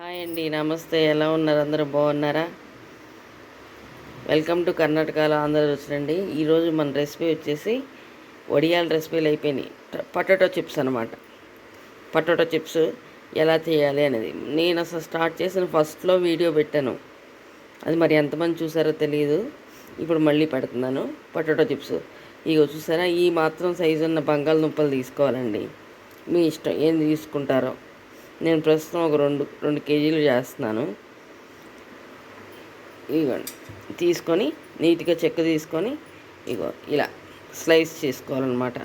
Hi అండి నమస్తే. ఎలా ఉన్నారు? అందరూ బాగున్నారా? వెల్కమ్ టు కర్ణాటకలో ఆంధ్ర రుచులండి ఈరోజు మన రెసిపీ వచ్చేసి వడియాల రెసిపీలు అయిపోయినాయి. పొటాటో చిప్స్ అనమాట పొటాటో చిప్స్ ఎలా చేయాలి అనేది. నేను అసలు స్టార్ట్ చేసిన ఫస్ట్లో వీడియో పెట్టాను. అది మరి ఎంతమంది చూసారో తెలియదు ఇప్పుడు మళ్ళీ పెడుతున్నాను. Potato chips. ఇగో చూసారా? ఈ మాత్రం సైజు ఉన్న బంగాళదుంపలు తీసుకోవాలండి. మీ ఇష్టం. ఏం తీసుకుంటారో. నేను ప్రస్తుతం ఒక రెండు రెండు కేజీలు చేస్తున్నాను. ఇగోండి తీసుకొని నీట్గా చెక్క తీసుకొని ఇగో ఇలా స్లైస్ చేసుకోవాలన్నమాట.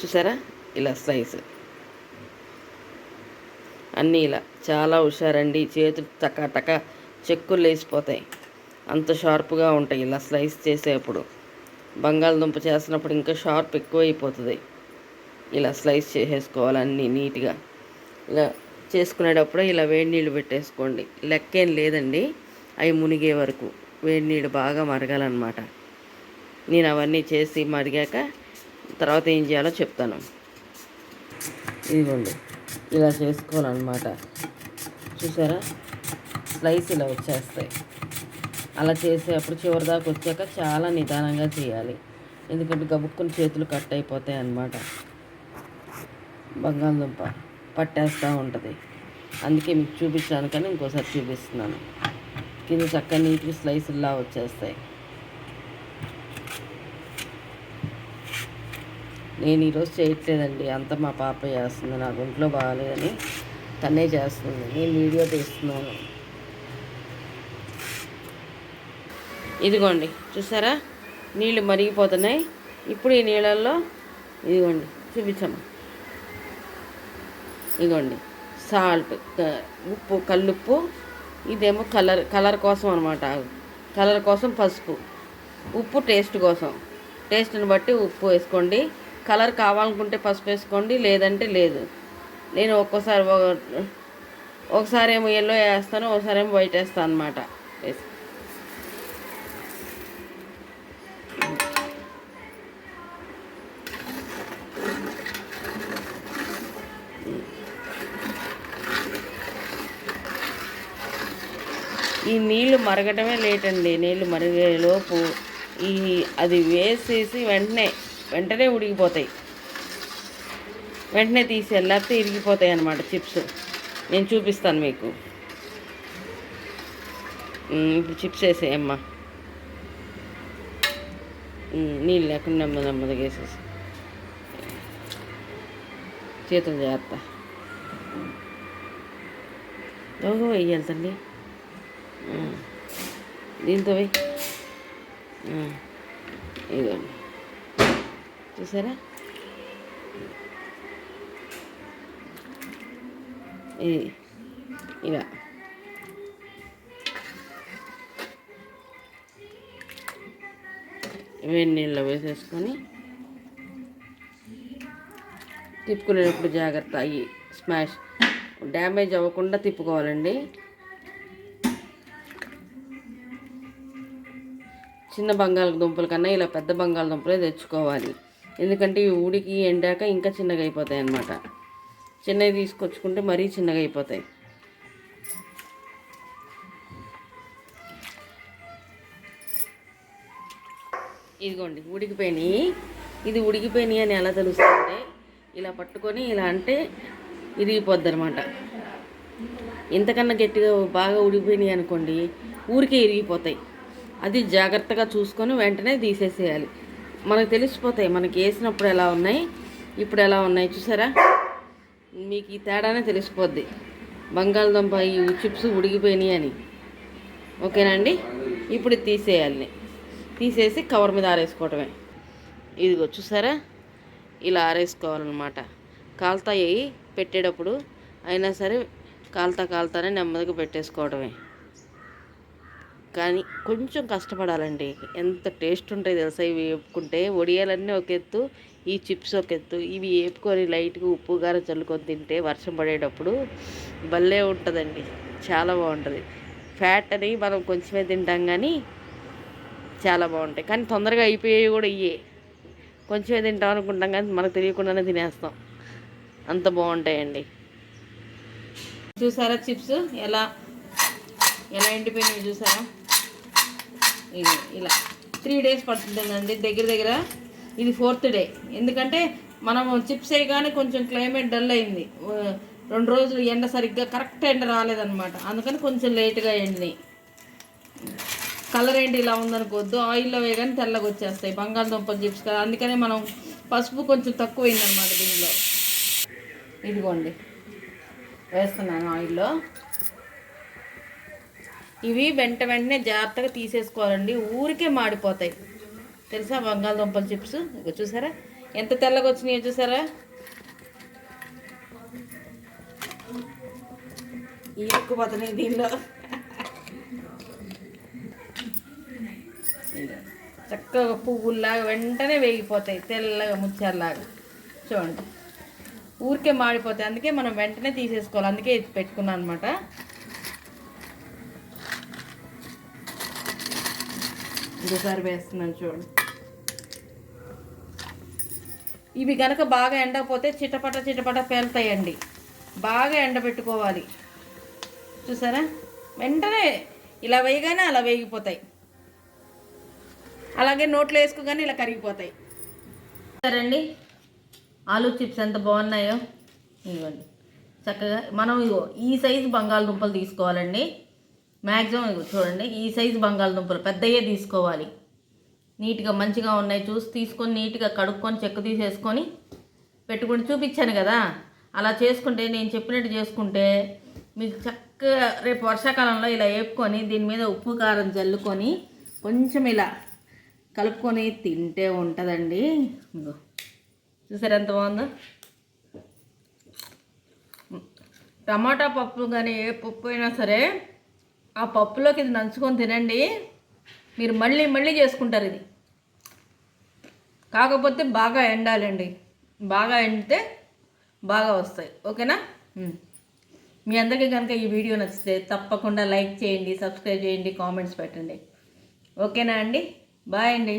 చూసారా? ఇలా స్లైస్. అన్నీ ఇలా చాలా హుషారండి. చేతులు టక టక చెక్కులు లేచిపోతాయి. అంత షార్ప్గా ఉంటాయి ఇలా స్లైస్ చేసేప్పుడు. బంగాళదుంప చేసినప్పుడు ఇంకా షార్ప్ ఎక్కువ అయిపోతుంది ఇలా స్లైస్ చేసేసుకోవాలి అన్నీ నీట్గా. ఇలా చేసుకునేటప్పుడు ఇలా వేడి నీళ్ళు పెట్టేసుకోండి. లెక్కేం లేదండి. అవి మునిగే వరకు వేడి నీళ్ళు బాగా మరగాలన్నమాట. నేను అవన్నీ చేసి మరిగాక తర్వాత ఏం చేయాలో చెప్తాను. ఇదిగోండి. ఇలా చేసుకోవాలన్నమాట. చూసారా? స్లైస్ ఇలా వచ్చేస్తాయి. అలా చేసేటప్పుడు చివరి దాకా వచ్చాక చాలా నిదానంగా చేయాలి. ఎందుకంటే గబుక్కుని చేతులు కట్ అయిపోతాయి అన్నమాట బంగాళదుంప. పట్టేస్తూ ఉంటుంది. అందుకే మీకు చూపించడానికని ఇంకోసారి చూపిస్తున్నాను. కింద చక్కగా నీట్గా స్లైసుల్లా వచ్చేస్తాయి. నేను ఈరోజు చేయట్లేదండి. అంతా మా పాప చేస్తుంది. నాకు ఒంట్లో బాగాలేదని తనే చేస్తుంది. నేను వీడియో తీస్తున్నాను. ఇదిగోండి. చూసారా? నీళ్ళు మరిగిపోతున్నాయి. ఇప్పుడు ఈ నీళ్ళల్లో ఇదిగోండి. చూపించమ్మా. ఇదిగోండి సాల్ట్ ఉప్పు కల్లుప్పు. ఇదేమో కలర్ కలర్ కోసం అనమాట కలర్ కోసం పసుపు. ఉప్పు టేస్ట్ కోసం. టేస్ట్ని బట్టి ఉప్పు వేసుకోండి. కలర్ కావాలనుకుంటే పసుపు వేసుకోండి లేదంటే లేదు. నేను ఒక్కోసారి ఒకసారి ఏమో ఎల్లో వేస్తాను ఒకసారి ఏమో వైట్ వేస్తాను అనమాట వేసి ఈ నీళ్ళు మరగటమే లేట్ అండి నీళ్ళు మరిగేలోపు ఈ అది వేసేసి వెంటనే వెంటనే ఉడికిపోతాయి. వెంటనే తీసి లేకపోతే ఇరిగిపోతాయి అన్నమాట చిప్స్. నేను చూపిస్తాను మీకు. ఇప్పుడు చిప్స్ వేసేయమ్మా. నీళ్ళు లేకుండా నెమ్మది నెమ్మదిగా వేసేసి. చేతులు జాగ్రత్త. దోగ వేయాలి తల్లి. దీంతో ఇదండి చూసారా? ఇది. ఇలా వేడి నీళ్ళలో వేసేసుకొని తిప్పుకునేటప్పుడు జాగ్రత్త అయ్యి స్మాష్. డ్యామేజ్ అవ్వకుండా తిప్పుకోవాలండి. చిన్న బంగాళదుంపల కన్నా ఇలా పెద్ద బంగాళదుంపలే తెచ్చుకోవాలి. ఎందుకంటే ఇవి ఉడికి ఎండాక ఇంకా చిన్నగా అయిపోతాయి అన్నమాట. చిన్నవి తీసుకొచ్చుకుంటే మరీ చిన్నగా అయిపోతాయి. ఇదిగోండి ఉడికిపోయినాయి. ఇది ఉడికిపోయినాయి అని ఎలా తెలుస్తుందంటే ఇలా పట్టుకొని ఇలా అంటే ఇరిగిపోద్ది అనమాట ఇంతకన్నా గట్టిగా బాగా ఉడికిపోయినాయి అనుకోండి ఊరికే ఇరిగిపోతాయి. అది జాగ్రత్తగా చూసుకొని వెంటనే తీసేసేయాలి. మనకు తెలిసిపోతాయి మనకి వేసినప్పుడు ఎలా ఉన్నాయి ఇప్పుడు ఎలా ఉన్నాయి చూసారా? మీకు ఈ తేడానే తెలిసిపోద్ది. బంగాళదుంప ఈ చిప్స్ ఉడిగిపోయినాయి అని. ఓకేనండి ఇప్పుడు తీసేయాలి. తీసేసి కవర్ మీద ఆరేసుకోవటమే. ఇదిగో చూసారా? ఇలా ఆరేసుకోవాలన్నమాట. కాలుతాయి పెట్టేటప్పుడు అయినా సరే కాలుతా కాల్తానే నెమ్మదిగా పెట్టేసుకోవడమే కానీ కొంచెం కష్టపడాలండి. ఎంత టేస్ట్ ఉంటాయి తెలుసా ఇవి వేపుకుంటే? వడియాలన్నీ ఒక ఎత్తు ఈ చిప్స్ ఒక ఎత్తు. ఇవి వేపుకొని లైట్గా ఉప్పు గారం చల్లుకొని తింటే వర్షం పడేటప్పుడు భలే ఉంటుందండి. చాలా బాగుంటుంది. ఫ్యాట్ అని మనం కొంచెమే తింటాం కానీ చాలా బాగుంటాయి. కానీ తొందరగా అయిపోయేవి కూడా ఇవే కొంచెమే తింటాం అనుకుంటాం కానీ మనకు తెలియకుండానే తినేస్తాం. అంత బాగుంటాయండి. చూసారా చిప్స్? ఎలా? ఎలా ఎండిపోయినాయి చూసారా? ఇది ఇలా త్రీ డేస్ పడుతుందండి దగ్గర దగ్గర. ఇది ఫోర్త్ డే. ఎందుకంటే మనం చిప్స్ వేయగానే కొంచెం క్లైమేట్ డల్ అయింది. రెండు రోజులు ఎండ సరిగ్గా కరెక్ట్ ఎండ రాలేదనమాట అందుకని కొంచెం లేట్గా ఎండినాయి. కలర్ ఏంటి ఇలా ఉందనుకోవద్దు. ఆయిల్లో వేయగానే తెల్లగా వచ్చేస్తాయి. బంగాళదుంప చిప్స్ కదా. అందుకనే మనం పసుపు కొంచెం తక్కువ అయిందనమాట దీనిలో. ఇదిగోండి. వేస్తున్నాను ఆయిల్లో. ఇవి వెంట వెంటనే జాగ్రత్తగా తీసేసుకోవాలండి. ఊరికే మాడిపోతాయి. తెలుసా బంగాళదుంపల చిప్స్? ఇక చూసారా? ఎంత తెల్లగా వచ్చినాయో చూసారా? ఇరుక్కుపోతున్నాయి దీనిలో. చక్కగా పువ్వుల్లాగా వెంటనే వేగిపోతాయి తెల్లగా ముచ్చారులాగా చూడండి. ఊరికే మాడిపోతాయి. అందుకే మనం వెంటనే తీసేసుకోవాలి. అందుకే పెట్టుకున్నాను అనమాట ఇంకోసారి వేస్తున్నాను చూడండి ఇవి కనుక బాగా ఎండకపోతే చిటపట చిటపట పేలుతాయండి. బాగా ఎండబెట్టుకోవాలి. చూసారా? వెంటనే ఇలా వేయగానే అలా వేగిపోతాయి. అలాగే నోట్లో వేసుకోగానే ఇలా కరిగిపోతాయి. సరేండి ఆలూ చిప్స్ ఎంత బాగున్నాయో? ఇవ్వండి చక్కగా మనం ఇగో ఈ సైజు బంగాళదుంపలు తీసుకోవాలండి. మ్యాక్సిమం చూడండి ఈ సైజు బంగాళదుంపలు పెద్దయే తీసుకోవాలి. నీట్గా మంచిగా ఉన్నాయి చూసి తీసుకొని నీట్గా కడుక్కొని చెక్కు తీసేసుకొని పెట్టుకుని చూపించాను కదా. అలా చేసుకుంటే నేను చెప్పినట్టు చేసుకుంటే మీకు చక్కగా రేపు వర్షాకాలంలో ఇలా వేపుకొని దీని మీద ఉప్పు కారం జల్లుకొని కొంచెం ఇలా కలుపుకొని తింటే ఉంటుందండి. ఇగో చూసారు ఎంత బాగుందో? టమాటా పప్పు కానీ ఏ పప్పు అయినా సరే ఆ పప్పులోకి ఇది నంచుకొని తినండి. మీరు మళ్ళీ మళ్ళీ చేసుకుంటారు ఇది. కాకపోతే బాగా ఎండాలండి. బాగా ఎండితే బాగా వస్తాయి. ఓకేనా? మీ అందరికీ కనుక ఈ వీడియో నచ్చితే తప్పకుండా లైక్ చేయండి సబ్స్క్రైబ్ చేయండి కామెంట్స్ పెట్టండి. ఓకేనా అండి? బాయ్ అండి.